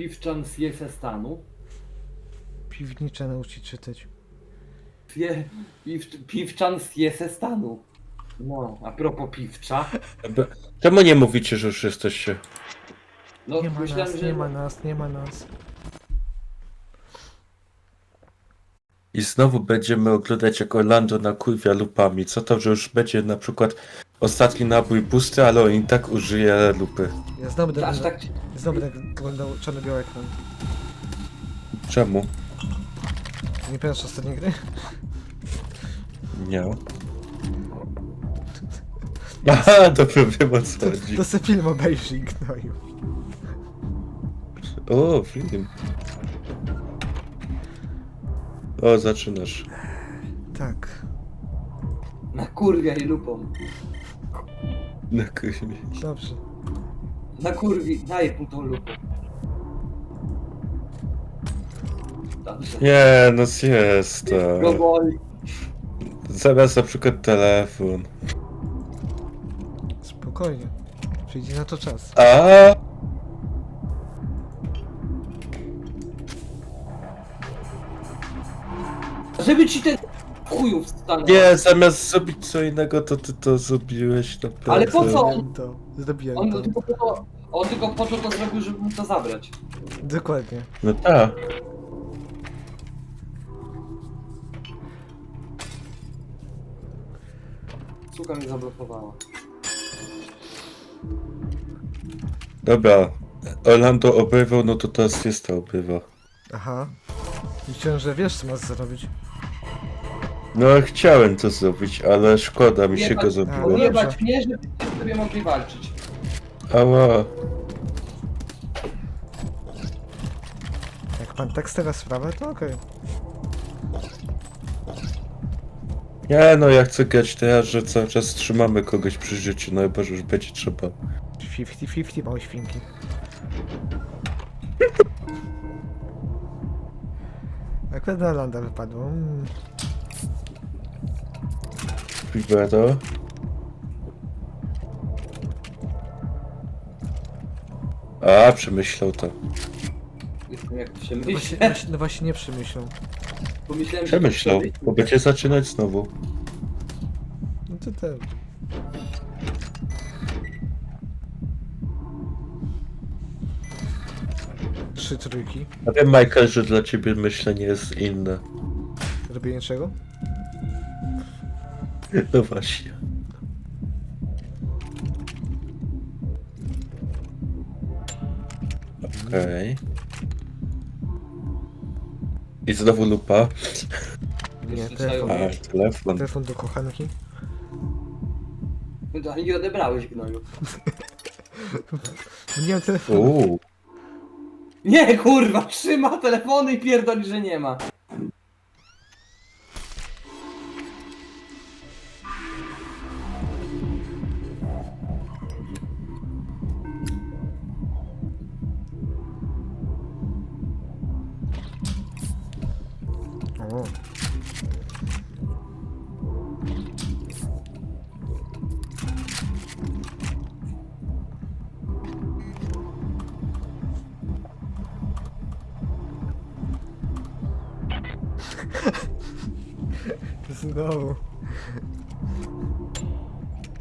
Piwczan zje ze stanu. Piwnicze nauczyć czytać. Zje, piw, piwczan zje ze stanu. No, a propos piwcza. Czemu nie mówicie, że już jesteście? No, Nie ma myślałem, nas, że... nie ma nas, nie ma nas. I znowu będziemy oglądać jak Orlando nakurwia lupami. Co to, że już będzie na przykład ostatni nabój pusty, ale on i tak użyje lupy. Ja znowu będę, Aż tak... znowu będę oglądał czarno-biały ekran. Czemu? Nie pamiętasz ostatniej gry? Nie. Aha, dobrze wiem o co chodzi. To se film obejrzyj, gnoju. O, film. O, zaczynasz. Tak. Na kurwia i lupą. Na kurwie. Dobrze. Na kurwi, daj mu tą lupę. Dobrze. Nie, no jest. Go boli. Zamiast na przykład telefon. Spokojnie. Przyjdzie na to czas. A Żeby ci ten Nie, zamiast zrobić co innego, to ty to zrobiłeś naprawdę. Ale po co? Zrobiłem to. Zrobiłem On to. tylko po to, on tylko po to to zrobił, żeby mu to zabrać. Dokładnie. No tak. Suka mnie zablokowała. Dobra. Orlando obrywał, no to teraz jest to obrywa. Aha. Myślałem, że wiesz co masz zrobić. No chciałem to zrobić, ale szkoda mi się go zrobiło. dobrze. Odjebać mnie, żebyście sobie mogli walczyć. Ała. Jak pan tak stawia sprawę, to okej. Nie no, ja chcę grać teraz, że cały czas trzymamy kogoś przy życiu, no chyba, że już będzie trzeba. 50-50 małe świnki. Akurat na landa wypadło. Mm. Libero. A, przemyślał to. Jestem jak No właśnie, przemyślę. właśnie, no właśnie nie przemyślał. Pomyślałem, że Przemyślał, bo będzie zaczynać znowu. No to ten. Trzy trójki. A wiem, Michael, że dla ciebie myślenie jest inne. Robienie czego? No właśnie. Okej. I znowu lupa. Nie, telefon. A, telefon. Telefon do kochanki. No, Nie odebrałeś gnoju. Nie mam telefonu. Uuu. Nie kurwa, trzyma telefony i pierdoli, że nie ma.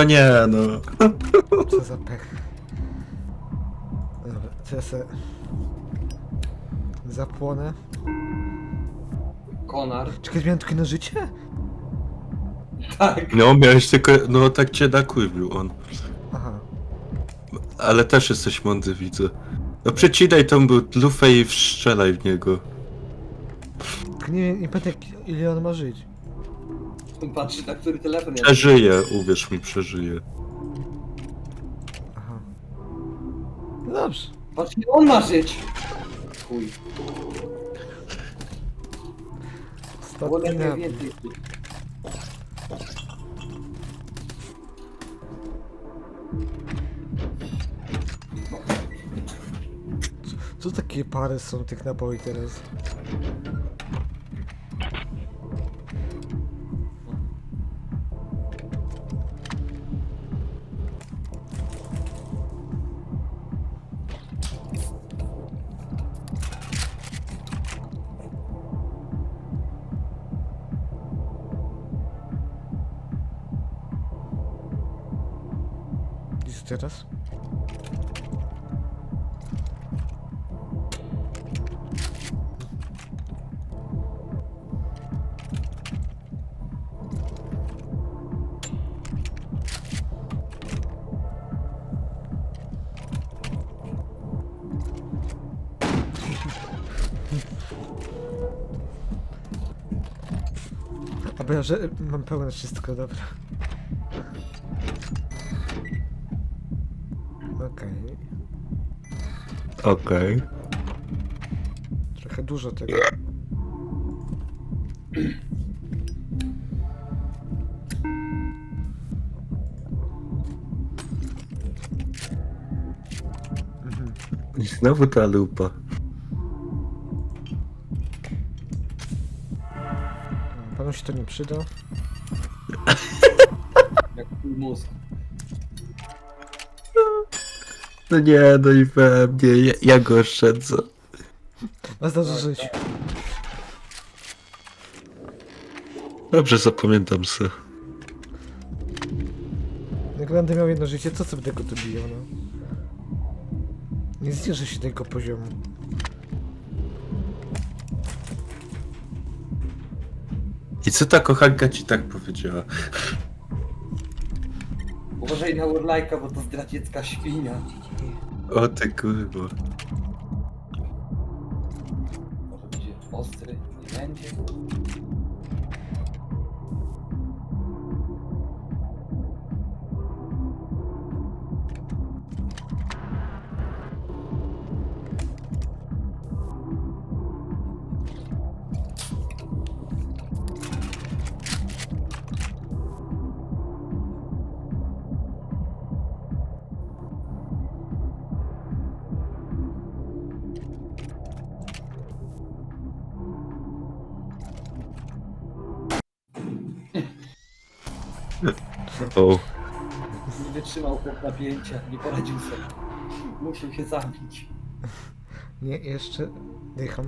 No nie, no. Co za pech. Dobra, to ja se... Zapłonę. Konar. Czekaj, miałem tylko na życie? Tak. No, miałeś tylko, no tak cię nakurwił on. Aha. Ale też jesteś mądry, widzę. No przecinaj tą lufę i wszczelaj w niego. Tylko nie, nie pamiętam jak, ile on ma żyć. Patrzy na który telefon jest. Przeżyje, uwierz mi, przeżyje. Aha. No dobrze. Patrz ile on ma żyć. Chuj. Ostatni Wolę nap. więcej. Co takie pary są tych naboi teraz? teraz? A bo ja, że mam pełne wszystko, dobra. Okej. Okej. Trochę dużo tego. I znowu ta lupa. To nie przyda. Jak twój mózg. No nie, no i pewnie, ja, ja go oszczędzę. A zdarzy żyć. Dobrze zapamiętam se. Jak będę miał jedno życie, co sobie tego dobiją, no? Nie zniżę się tego poziomu. I co ta kochanka ci tak powiedziała? Uważaj na Urlajka, bo to zdradziecka świnia. O ty kurwa. O. Nie wytrzymał chłop napięcia, nie poradził sobie. Musiał się zabić. Nie, jeszcze dycham.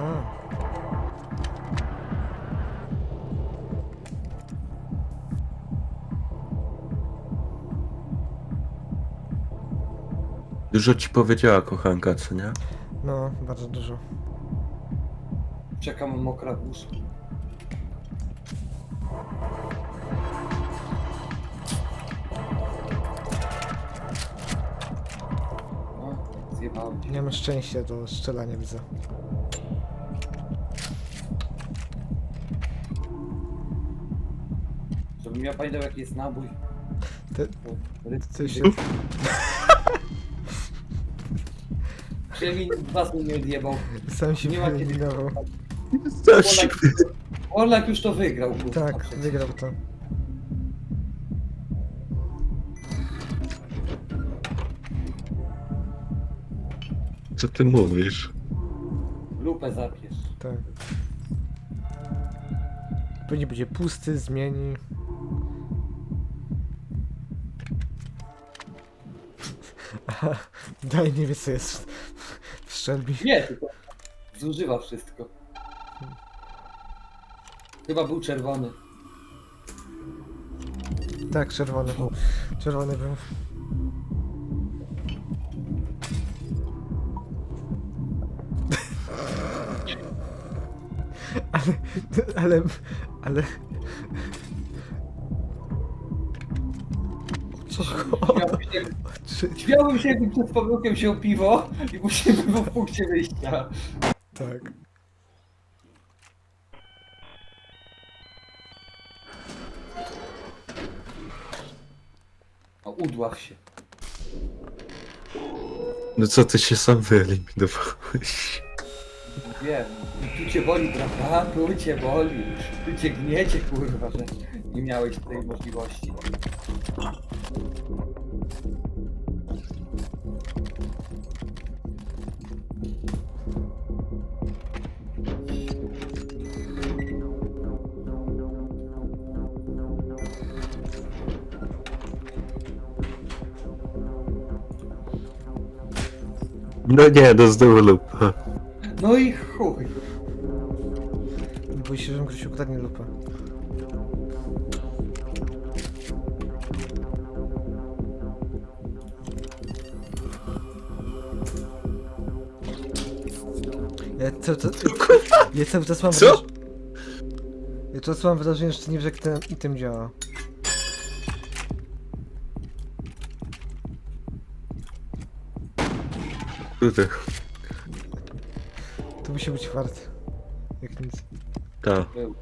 A, Dużo ci powiedziała kochanka, co nie? no, bardzo dużo. Czekam mokra. No, zjebałem cię. Nie mam szczęścia do strzelania, widzę. Żebym ja pamiętał jaki jest nabój. Ty, To- ty się... Przynajmniej was mi nie odjebał. Sam się Nie ma kiedy- wyeliminował. Co się... Orlak, Orlak już to wygrał, kurwa. Tak, przecież. wygrał to. Co ty mówisz? Lupę zabierz. Tak. Pewnie będzie pusty, zmieni. daj nie wie co jest w- w. Nie, tylko zużywa wszystko. Chyba był czerwony. Tak, czerwony. Czerwony był. Ale, ale, ale... Co? Śmiałbym się, jakby przed pomyłkiem się piwo i musimy było w punkcie wyjścia. Tak. O, udław się. No co ty się sam wyeliminowałeś? Wiem. Tu cię boli, prawda? Tu cię boli. Tu cię gniecie, kurwa, że nie miałeś tej możliwości. Да не, да здорово. Ну и хуй. Вы еще же кричу, куда не лупа. Ja cały czas... Ja cały czas mam Co? wraż- Ja cały czas mam wrażenie, że nie wie jak ten item działa. Kurde, To musi być fart. Jak nic. ta. Był.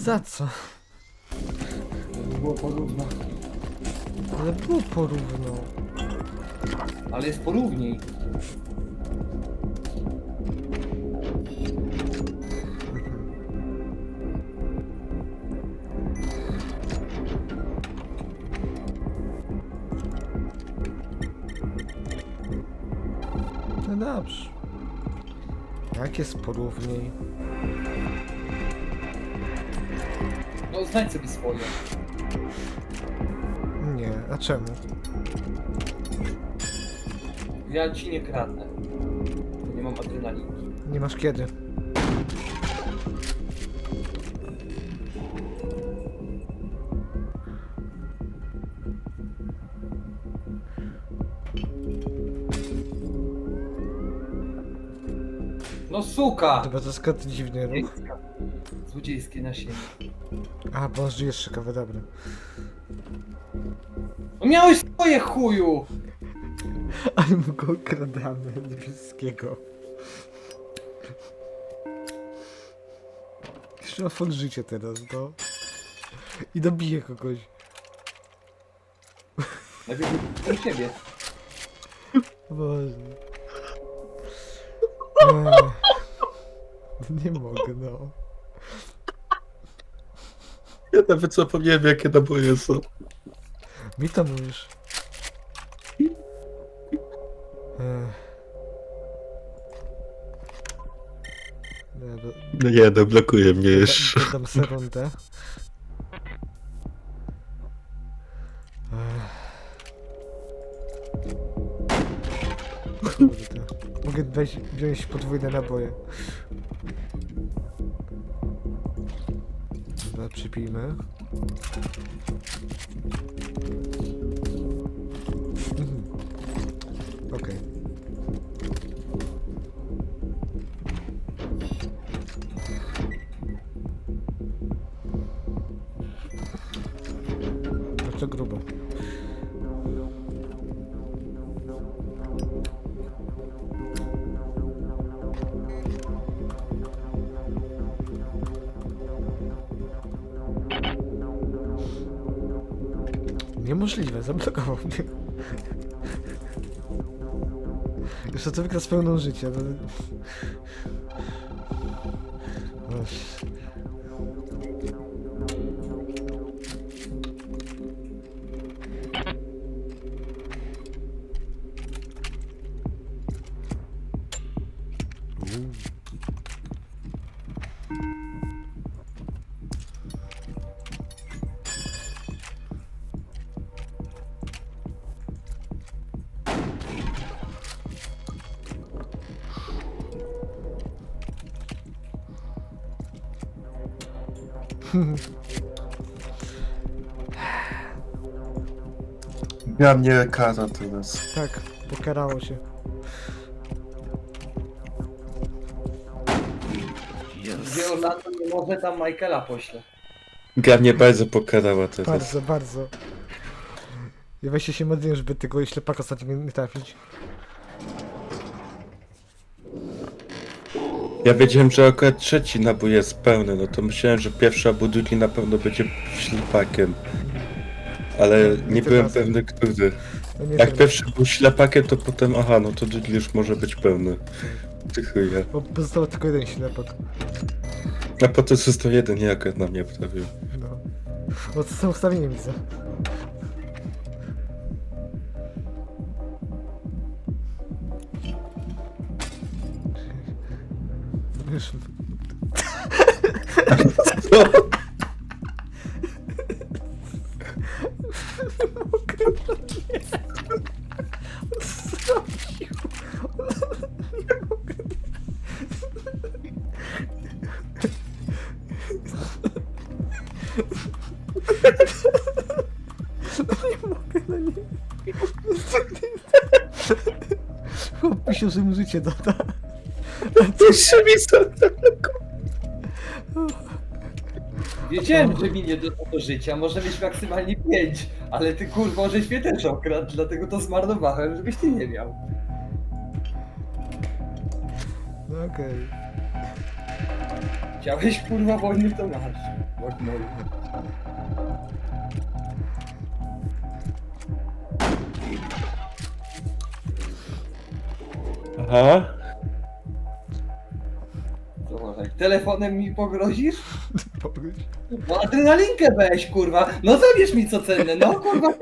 Za co? Było porówno. Ale było porówno. Ale jest porówniej. No dobrze. Jak jest porówniej? No znajdź sobie swoje. Nie, a czemu? Ja ci nie kradnę. Nie mam adrenaliny. Nie masz kiedy. No suka! Dobra, to skąd dziwny ruch? Złodziejskie nasienie. A, bo on żyje szykowy, dobra. No miałeś swoje chuju! Ale my go okradamy z wszystkiego. Jeszcze ma fakt życie teraz, no. I dobije kogoś. Najpierw do ciebie. Boże. Ech. Nie mogę, no. Ja nawet zapomniałem jakie naboje są. Mi to mówisz. Ech. Nie, do, No nie, no blokuje mnie jeszcze. Dodam sobie rundę. Ech. Kurde. Mogę weź, wziąć podwójne naboje. Przypijmy. Mnie. Jeszcze to wykres pełną życia. No... Ja mnie kara teraz. Tak, pokarało się. Gdzie Orlando nie może, tam Michaela pośle. Gra mnie bardzo pokarała teraz. Bardzo, bardzo. Ja weźcie się modlę, żeby tego ślepaka ostatnio nie trafić. Ja wiedziałem, że akurat trzeci nabój jest pełny, no to myślałem, że pierwszy albo drugi na pewno będzie ślepakiem. Ale nie byłem pewny, który. No nie Jak wiem, pierwszy był ślepakiem, to potem, aha, no to drugi już może być pełny. Ty chuje. Bo pozostało tylko jeden ślepak. A potem został jeden, akurat na mnie prawie. No. No to są ustawienie widzę. Wiesz, zrobił. Życie doda. Jeszcze mi Wiedziałem, że mi nie do tego życia, może mieć maksymalnie 5, ale ty kurwa, żeś mnie też okradł, dlatego to zmarnowałem, żebyś ty nie miał. No okej. Chciałeś kurwa wojny, to masz. Aha. Jak telefonem mi pogrozisz? No adrenalinkę weź kurwa, no zabierz mi co cenne, no kurwa, co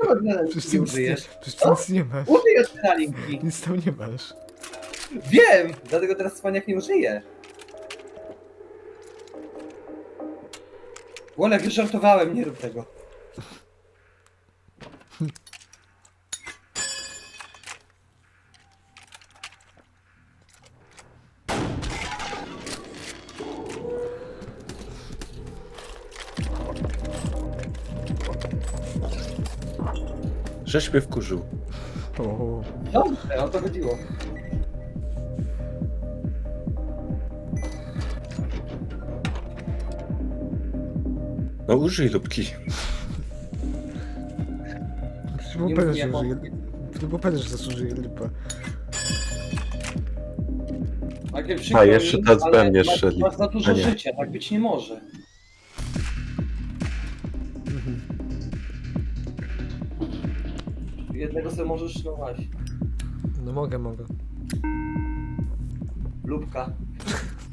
Przecież ty nie nic, nie, użyjesz? przecież ty nic nie masz. Użyj adrenalinki. Nic tam nie masz. Wiem, dlatego teraz cwaniak nie użyje. Wolek, już żartowałem, nie rób tego. Żeś mnie wkurzył. O, Dobrze, o to chodziło. No użyj lubki. przecież było Nie- pewne, że mogę. użyje. To było pewne, że zasłużyje lipa. Takie przykro A, jeszcze mi, teraz ale we mnie masz- strzeli. Masz za dużo A nie. życia, tak być nie może. Sobie możesz, no właśnie. No mogę, mogę. Lubka.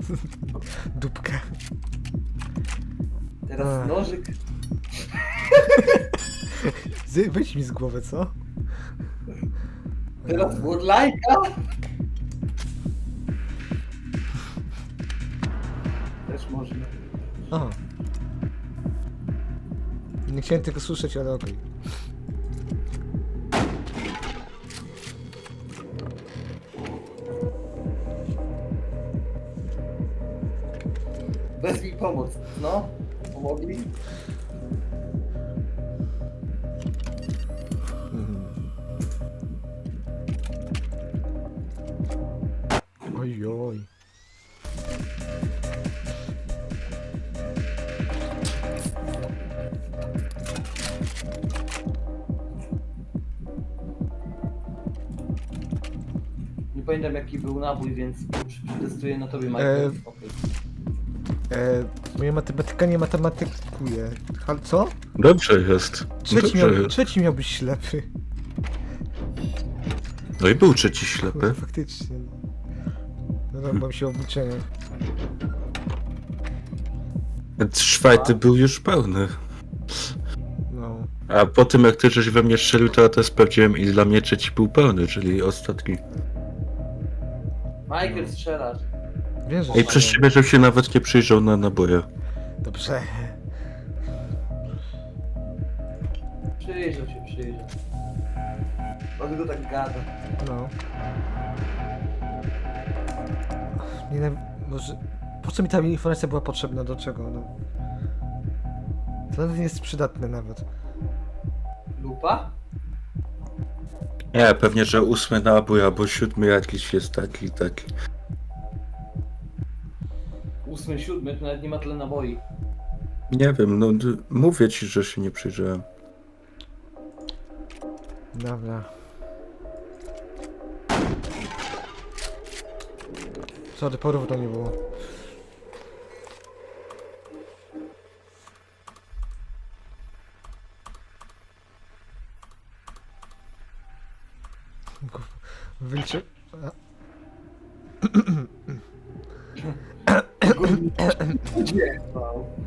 Dupkę. Teraz Ach. nożyk. Zy- mi z głowy, co? Teraz burlajka. Też można. Aha. Nie chciałem tego słyszeć, ale okej. Pomoc. No, pomogli. Mhm. Oj, oj. Nie pamiętam jaki był nabój, więc przetestuję na tobie, Michael. E, Okej. E, moja matematyka nie matematykuje. Hal, co? Dobrze jest. Trzeci, Dobrze miał, jest. trzeci miał być ślepy. No i był trzeci Kurde, ślepy. faktycznie. No dobra, mam się obliczenia. Więc czwarty był już pełny. No. A po tym jak ty żeś we mnie strzelił, to ja też sprawdziłem i dla mnie trzeci był pełny, czyli ostatni. Michael strzelasz. Wiesz, I przez ciebie, że się nawet nie przyjrzał na naboje. Dobrze. Przyjrzał się, przyjrzał. Dlatego tak gada. No. Nie wiem, może... Po co mi ta informacja była potrzebna? Do czego? No. To nawet nie jest przydatne nawet. Lupa? Nie, pewnie, że ósmy nabój albo siódmy jakiś jest taki, taki sumie siódmy, tu nawet nie ma tyle naboi. Nie wiem, no mówię ci, że się nie przyjrzałem. Dobra. Co Sorry, porów to nie było. Kurwa, A,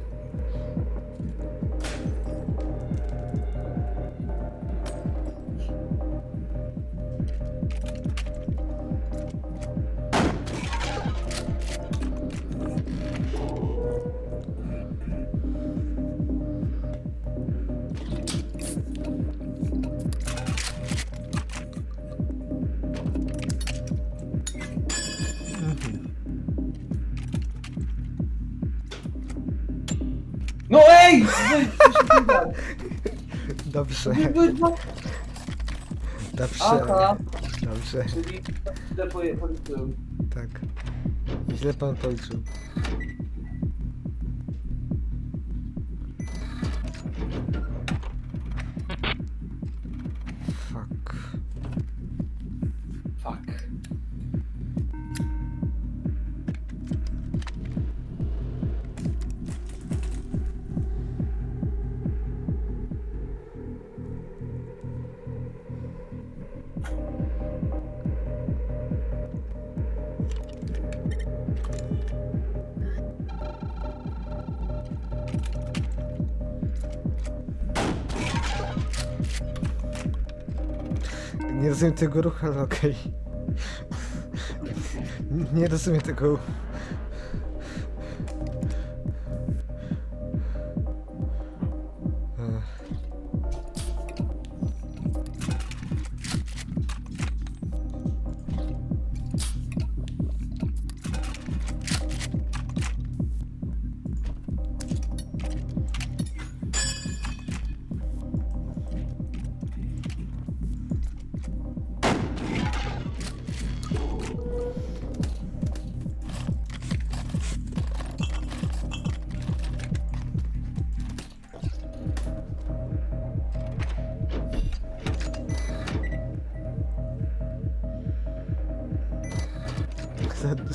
Dobrze, No, dobrze, Aha, dobrze, czyli źle poje- policzyłem. tak. Źle pan policzył. Fuck. Fuck. Rozumiem tego ruchu, ale okej. Nie rozumiem tego.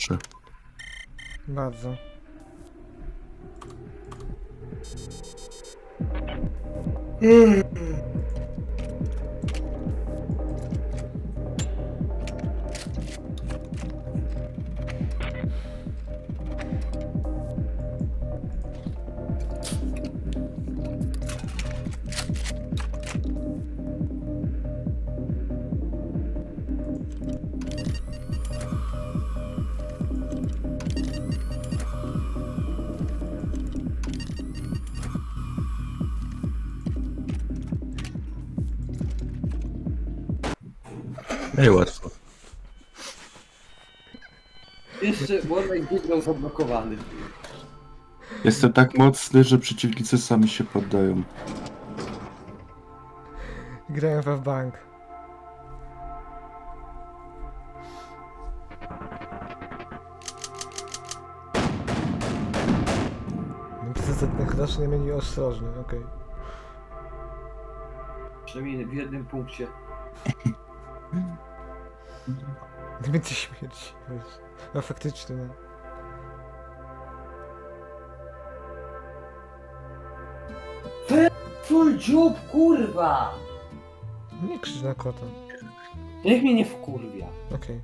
Ale się patrzy. Bardzo. Ej, Wygrał zablokowany. Jestem tak mocny, że przeciwnicy sami się poddają. Grałem we w bank. Napisy ten chlasz nie mieli ostrożny, okej. Przynajmniej w jednym punkcie. Najwięcej śmierci, wiesz. No faktycznie, no. Dziób, kurwa! Nie krzycz na kota. Niech mnie nie wkurwia. Okej.